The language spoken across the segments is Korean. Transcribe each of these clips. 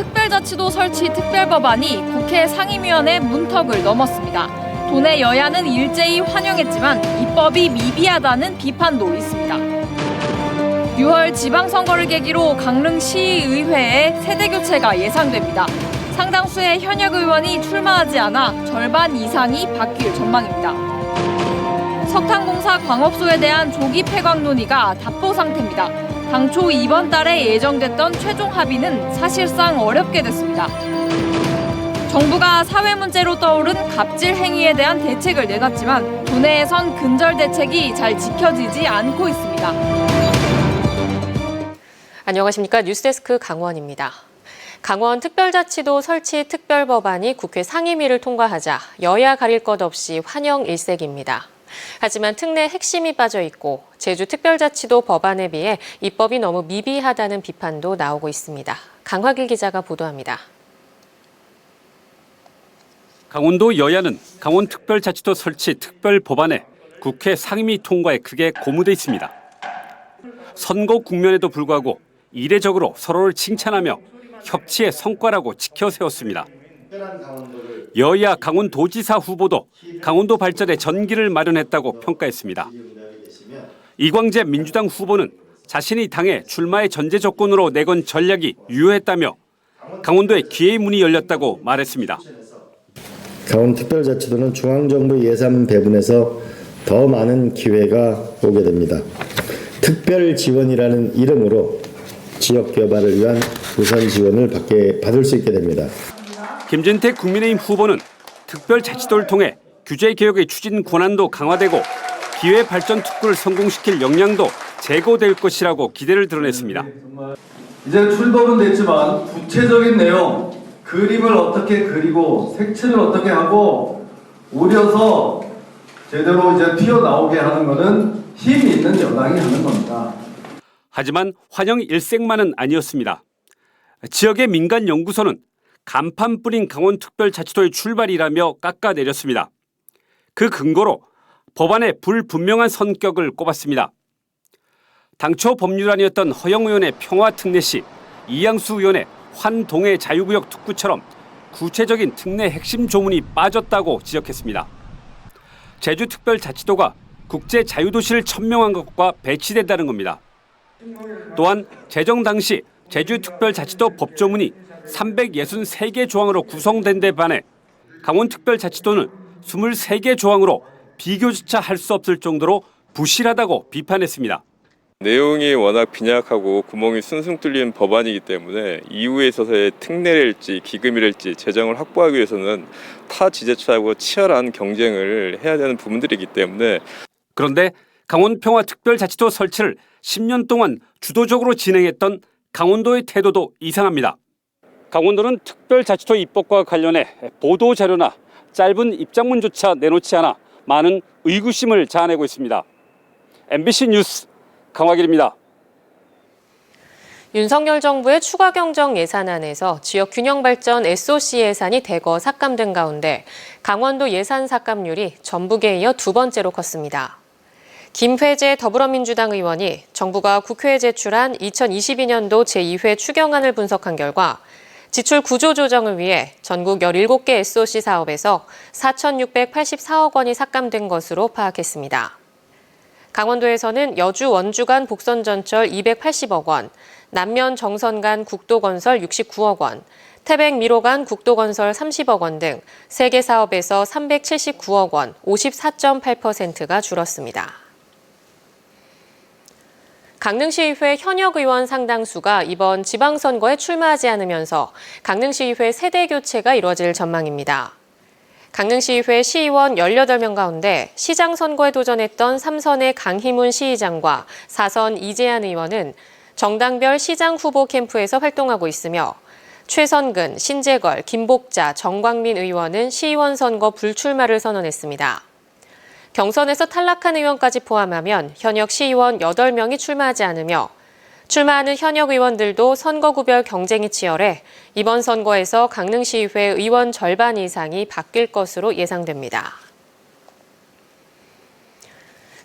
특별자치도 설치 특별법안이 국회 상임위원회 문턱을 넘었습니다. 도내 여야는 일제히 환영했지만 입법이 미비하다는 비판도 있습니다. 6월 지방선거를 계기로 강릉시의회에 세대교체가 예상됩니다. 상당수의 현역 의원이 출마하지 않아 절반 이상이 바뀔 전망입니다. 석탄공사 광업소에 대한 조기 폐광 논의가 답보 상태입니다. 당초 이번 달에 예정됐던 최종 합의는 사실상 어렵게 됐습니다. 정부가 사회 문제로 떠오른 갑질 행위에 대한 대책을 내놨지만 도내에선 근절 대책이 잘 지켜지지 않고 있습니다. 안녕하십니까. 뉴스데스크 강원입니다. 강원 특별자치도 설치 특별법안이 국회 상임위를 통과하자 여야 가릴 것 없이 환영 일색입니다. 하지만 특례 핵심이 빠져 있고 제주 특별자치도 법안에 비해 입법이 너무 미비하다는 비판도 나오고 있습니다. 강화길 기자가 보도합니다. 강원도 여야는 강원특별자치도 설치 특별 법안에 국회 상임위 통과에 크게 고무돼 있습니다. 선거 국면에도 불구하고 이례적으로 서로를 칭찬하며 협치의 성과라고 지켜세웠습니다. 여야 강원도지사 후보도 강원도 발전에 전기를 마련했다고 평가했습니다. 이광재 민주당 후보는 자신이 당에 출마의 전제 조건으로 내건 전략이 유효했다며 강원도에 기회의 문이 열렸다고 말했습니다. 강원특별자치도는 중앙정부 예산 배분에서 더 많은 기회가 오게 됩니다. 특별 지원이라는 이름으로 지역 개발을 위한 우선 지원을 받게 받을 수 있게 됩니다. 김진태 국민의힘 후보는 특별자치도를 통해 규제 개혁의 추진 권한도 강화되고 기회 발전 특구를 성공시킬 역량도 제고될 것이라고 기대를 드러냈습니다. 이제 출범은 됐지만 구체적인 내용, 그림을 어떻게 그리고 색칠을 어떻게 하고 우려서 제대로 이제 튀어나오게 하는 것은 힘 있는 여당이 하는 겁니다. 하지만 환영 일색만은 아니었습니다. 지역의 민간 연구소는 간판 뿌린 강원특별자치도의 출발이라며 깎아내렸습니다. 그 근거로 법안의 불분명한 성격을 꼽았습니다. 당초 법률안이었던 허영 의원의 평화특례 시 이양수 의원의 환동해 자유구역 특구처럼 구체적인 특례 핵심 조문이 빠졌다고 지적했습니다. 제주특별자치도가 국제 자유도시를 천명한 것과 배치된다는 겁니다. 또한 제정 당시 제주특별자치도 법조문이 363개 조항으로 구성된 데 반해 강원특별자치도는 23개 조항으로 비교조차 할 수 없을 정도로 부실하다고 비판했습니다. 내용이 워낙 빈약하고 구멍이 숭숭 뚫린 법안이기 때문에 이후에 있어서의 특례랄지 기금이랄지 재정을 확보하기 위해서는 타 지자체하고 치열한 경쟁을 해야 되는 부분들이기 때문에 그런데 강원평화특별자치도 설치를 10년 동안 주도적으로 진행했던 강원도의 태도도 이상합니다. 강원도는 특별자치도 입법과 관련해 보도 자료나 짧은 입장문조차 내놓지 않아 많은 의구심을 자아내고 있습니다. MBC 뉴스 강화길입니다. 윤석열 정부의 추가 경정 예산안에서 지역 균형 발전 SOC 예산이 대거 삭감된 가운데 강원도 예산 삭감률이 전북에 이어 두 번째로 컸습니다. 김회재 더불어민주당 의원이 정부가 국회에 제출한 2022년도 제2회 추경안을 분석한 결과 지출 구조 조정을 위해 전국 17개 SOC 사업에서 4,684억 원이 삭감된 것으로 파악했습니다. 강원도에서는 여주 원주 간 복선 전철 280억 원, 남면 정선 간 국도 건설 69억 원, 태백 미로 간 국도 건설 30억 원 등 3개 사업에서 379억 원, 54.8%가 줄었습니다. 강릉시의회 현역 의원 상당수가 이번 지방선거에 출마하지 않으면서 강릉시의회 세대 교체가 이뤄질 전망입니다. 강릉시의회 시의원 18명 가운데 시장 선거에 도전했던 3선의 강희문 시의장과 4선 이재한 의원은 정당별 시장 후보 캠프에서 활동하고 있으며 최선근, 신재걸, 김복자, 정광민 의원은 시의원 선거 불출마를 선언했습니다. 경선에서 탈락한 의원까지 포함하면 현역 시의원 8명이 출마하지 않으며 출마하는 현역 의원들도 선거구별 경쟁이 치열해 이번 선거에서 강릉시의회 의원 절반 이상이 바뀔 것으로 예상됩니다.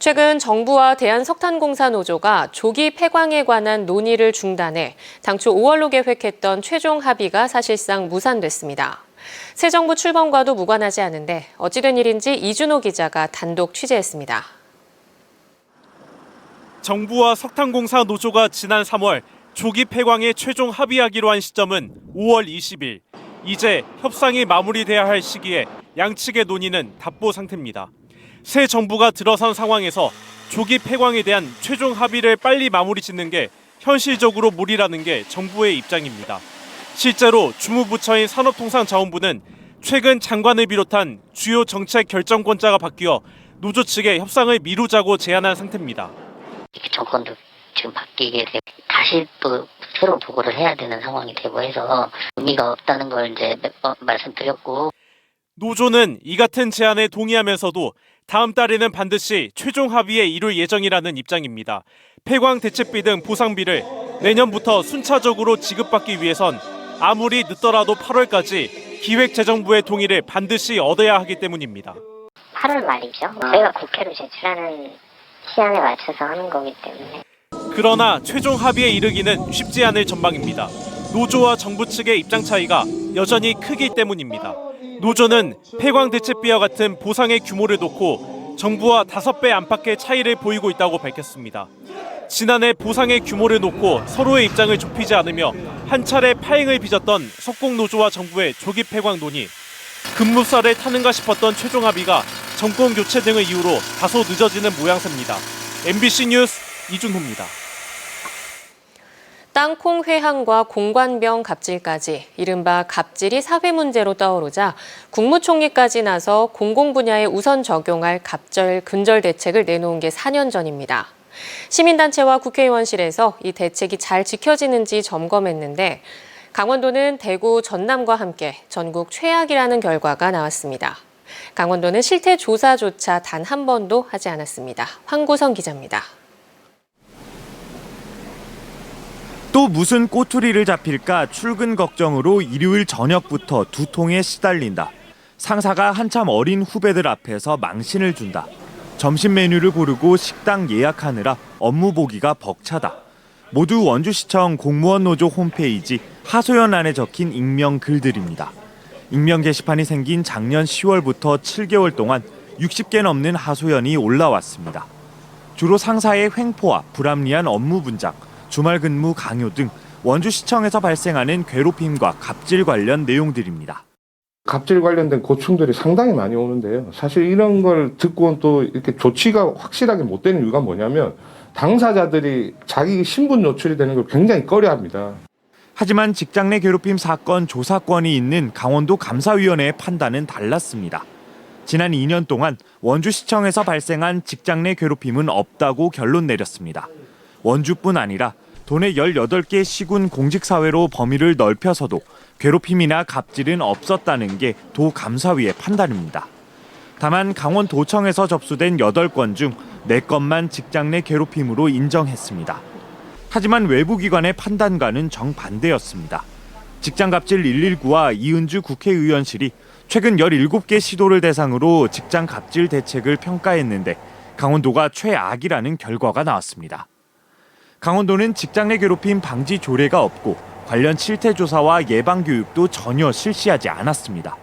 최근 정부와 대한석탄공사 노조가 조기 폐광에 관한 논의를 중단해 당초 5월로 계획했던 최종 합의가 사실상 무산됐습니다. 새 정부 출범과도 무관하지 않은데 어찌된 일인지 이준호 기자가 단독 취재했습니다. 정부와 석탄공사 노조가 지난 3월 조기 폐광에 최종 합의하기로 한 시점은 5월 20일. 이제 협상이 마무리돼야 할 시기에 양측의 논의는 답보 상태입니다. 새 정부가 들어선 상황에서 조기 폐광에 대한 최종 합의를 빨리 마무리 짓는 게 현실적으로 무리라는 게 정부의 입장입니다. 실제로 주무부처인 산업통상자원부는 최근 장관을 비롯한 주요 정책 결정권자가 바뀌어 노조 측에 협상을 미루자고 제안한 상태입니다. 정권도 지금 바뀌게 되고 다시 또 새로 보고를 해야 되는 상황이 되고 해서 의미가 없다는 걸 이제 몇 번 말씀드렸고 노조는 이 같은 제안에 동의하면서도 다음 달에는 반드시 최종 합의에 이룰 예정이라는 입장입니다. 폐광 대책비 등 보상비를 내년부터 순차적으로 지급받기 위해선 아무리 늦더라도 8월까지 기획재정부의 동의를 반드시 얻어야 하기 때문입니다. 8월 말이죠. 저희가 국회로 제출하는 시한에 맞춰서 하는 거기 때문에 그러나 최종 합의에 이르기는 쉽지 않을 전망입니다. 노조와 정부 측의 입장 차이가 여전히 크기 때문입니다. 노조는 폐광 대책비와 같은 보상의 규모를 놓고 정부와 다섯 배 안팎의 차이를 보이고 있다고 밝혔습니다. 지난해 보상의 규모를 놓고 서로의 입장을 좁히지 않으며 한 차례 파행을 빚었던 석공노조와 정부의 조기 폐광 논의. 급무살을 타는가 싶었던 최종 합의가 정권 교체 등을 이유로 다소 늦어지는 모양새입니다. MBC 뉴스 이준호입니다. 땅콩 회항과 공관병 갑질까지 이른바 갑질이 사회 문제로 떠오르자 국무총리까지 나서 공공 분야에 우선 적용할 갑절 근절 대책을 내놓은 게 4년 전입니다. 시민단체와 국회의원실에서 이 대책이 잘 지켜지는지 점검했는데 강원도는 대구, 전남과 함께 전국 최악이라는 결과가 나왔습니다. 강원도는 실태 조사조차 단 한 번도 하지 않았습니다. 황구성 기자입니다. 또 무슨 꼬투리를 잡힐까 출근 걱정으로 일요일 저녁부터 두통에 시달린다. 상사가 한참 어린 후배들 앞에서 망신을 준다. 점심 메뉴를 고르고 식당 예약하느라 업무 보기가 벅차다. 모두 원주시청 공무원 노조 홈페이지 하소연란에 적힌 익명 글들입니다. 익명 게시판이 생긴 작년 10월부터 7개월 동안 60개 넘는 하소연이 올라왔습니다. 주로 상사의 횡포와 불합리한 업무 분장, 주말 근무 강요 등 원주시청에서 발생하는 괴롭힘과 갑질 관련 내용들입니다. 갑질 관련된 고충들이 상당히 많이 오는데요. 사실 이런 걸 듣고는 또 이렇게 조치가 확실하게 못 되는 이유가 뭐냐면 당사자들이 자기 신분 노출이 되는 걸 굉장히 꺼려합니다. 하지만 직장 내 괴롭힘 사건 조사권이 있는 강원도 감사위원회의 판단은 달랐습니다. 지난 2년 동안 원주시청에서 발생한 직장 내 괴롭힘은 없다고 결론 내렸습니다. 원주뿐 아니라 도내 18개 시군 공직사회로 범위를 넓혀서도 괴롭힘이나 갑질은 없었다는 게 도 감사위의 판단입니다. 다만 강원도청에서 접수된 8건 중 4건만 직장 내 괴롭힘으로 인정했습니다. 하지만 외부 기관의 판단과는 정반대였습니다. 직장갑질 119와 이은주 국회의원실이 최근 17개 시도를 대상으로 직장 갑질 대책을 평가했는데 강원도가 최악이라는 결과가 나왔습니다. 강원도는 직장 내 괴롭힘 방지 조례가 없고 관련 실태 조사와 예방 교육도 전혀 실시하지 않았습니다.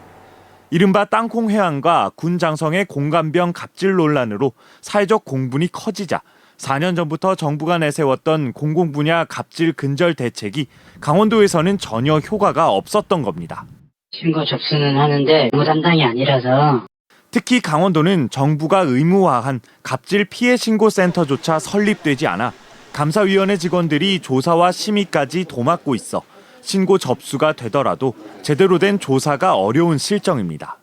이른바 땅콩 회항과 군 장성의 공감병 갑질 논란으로 사회적 공분이 커지자 4년 전부터 정부가 내세웠던 공공 분야 갑질 근절 대책이 강원도에서는 전혀 효과가 없었던 겁니다. 신고 접수는 하는데 업무 담당이 아니라서 특히 강원도는 정부가 의무화한 갑질 피해 신고 센터조차 설립되지 않아 감사위원회 직원들이 조사와 심의까지 도맡고 있어 신고 접수가 되더라도 제대로 된 조사가 어려운 실정입니다.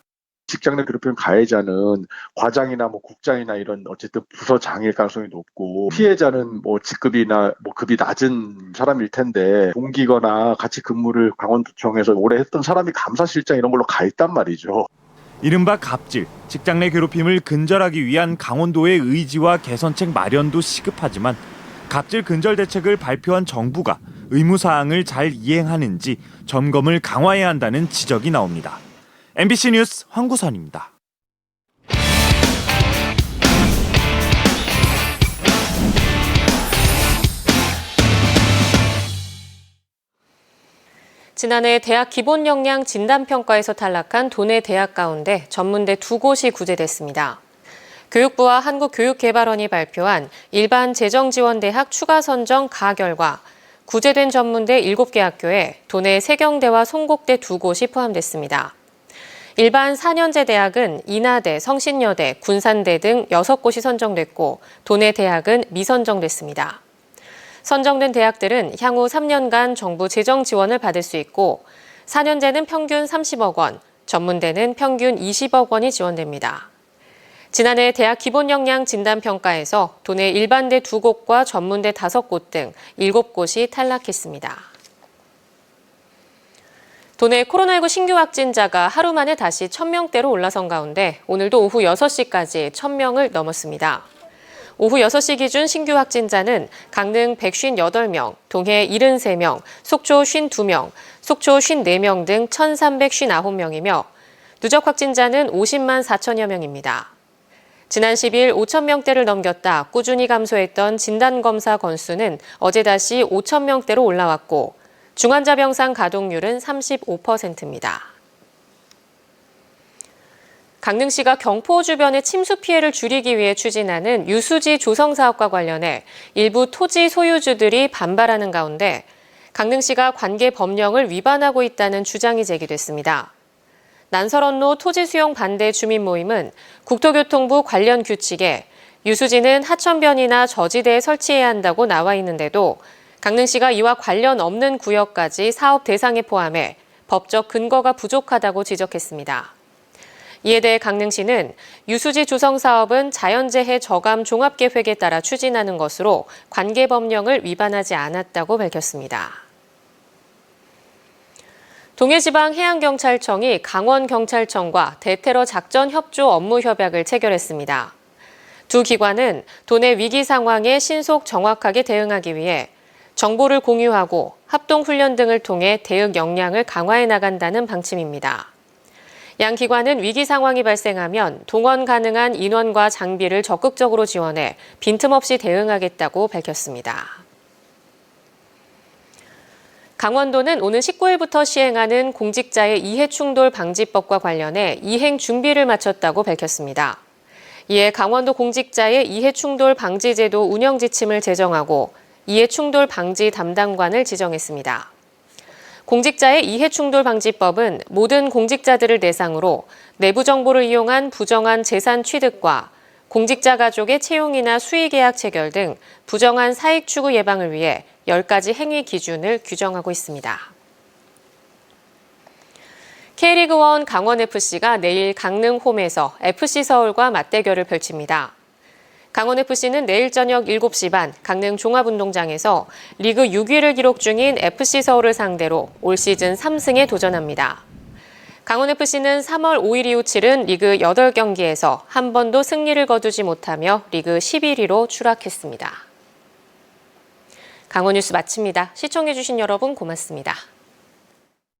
직장 내 괴롭힘 가해자는 과장이나 뭐 국장이나 이런 어쨌든 부서장일 가능성이 높고 피해자는 뭐 직급이나 뭐 급이 낮은 사람일 텐데 동기거나 같이 근무를 강원도청에서 오래 했던 사람이 감사실장 이런 걸로 가 있단 말이죠. 이른바 갑질, 직장 내 괴롭힘을 근절하기 위한 강원도의 의지와 개선책 마련도 시급하지만 갑질 근절 대책을 발표한 정부가 의무 사항을 잘 이행하는지 점검을 강화해야 한다는 지적이 나옵니다. MBC 뉴스 황구선입니다. 지난해 대학 기본 역량 진단 평가에서 탈락한 도내 대학 가운데 전문대 두 곳이 구제됐습니다. 교육부와 한국교육개발원이 발표한 일반 재정지원대학 추가 선정 가 결과 구제된 전문대 7개 학교에 도내 세경대와 송곡대 두 곳이 포함됐습니다. 일반 4년제 대학은 인하대, 성신여대, 군산대 등 6곳이 선정됐고 도내 대학은 미선정됐습니다. 선정된 대학들은 향후 3년간 정부 재정 지원을 받을 수 있고 4년제는 평균 30억 원, 전문대는 평균 20억 원이 지원됩니다. 지난해 대학 기본 역량 진단 평가에서 도내 일반대 2곳과 전문대 5곳 등 7곳이 탈락했습니다. 도내 코로나19 신규 확진자가 하루 만에 다시 1000명대로 올라선 가운데 오늘도 오후 6시까지 1000명을 넘었습니다. 오후 6시 기준 신규 확진자는 강릉 158명, 동해 73명, 속초 52명, 속초 54명 등 1,359명이며 누적 확진자는 50만 4천여 명입니다. 지난 10일 5천 명대를 넘겼다 꾸준히 감소했던 진단검사 건수는 어제 다시 5천 명대로 올라왔고 중환자 병상 가동률은 35%입니다. 강릉시가 경포 주변의 침수 피해를 줄이기 위해 추진하는 유수지 조성 사업과 관련해 일부 토지 소유주들이 반발하는 가운데 강릉시가 관계 법령을 위반하고 있다는 주장이 제기됐습니다. 난설언로 토지 수용 반대 주민 모임은 국토교통부 관련 규칙에 유수지는 하천변이나 저지대에 설치해야 한다고 나와 있는데도 강릉시가 이와 관련 없는 구역까지 사업 대상에 포함해 법적 근거가 부족하다고 지적했습니다. 이에 대해 강릉시는 유수지 조성 사업은 자연재해 저감 종합계획에 따라 추진하는 것으로 관계 법령을 위반하지 않았다고 밝혔습니다. 동해지방해양경찰청이 강원경찰청과 대테러 작전 협조 업무 협약을 체결했습니다. 두 기관은 도내 위기 상황에 신속 정확하게 대응하기 위해 정보를 공유하고 합동훈련 등을 통해 대응 역량을 강화해 나간다는 방침입니다. 양 기관은 위기 상황이 발생하면 동원 가능한 인원과 장비를 적극적으로 지원해 빈틈없이 대응하겠다고 밝혔습니다. 강원도는 오는 19일부터 시행하는 공직자의 이해충돌 방지법과 관련해 이행 준비를 마쳤다고 밝혔습니다. 이에 강원도 공직자의 이해충돌 방지제도 운영 지침을 제정하고 이해충돌 방지 담당관을 지정했습니다. 공직자의 이해충돌 방지법은 모든 공직자들을 대상으로 내부 정보를 이용한 부정한 재산 취득과 공직자 가족의 채용이나 수의계약 체결 등 부정한 사익 추구 예방을 위해 10가지 행위 기준을 규정하고 있습니다. K리그1 강원FC가 내일 강릉 홈에서 FC서울과 맞대결을 펼칩니다. 강원FC는 내일 저녁 7시 반 강릉 종합운동장에서 리그 6위를 기록 중인 FC서울을 상대로 올 시즌 3승에 도전합니다. 강원FC는 3월 5일 이후 치른 리그 8경기에서 한 번도 승리를 거두지 못하며 리그 11위로 추락했습니다. 강원뉴스 마칩니다. 시청해주신 여러분 고맙습니다.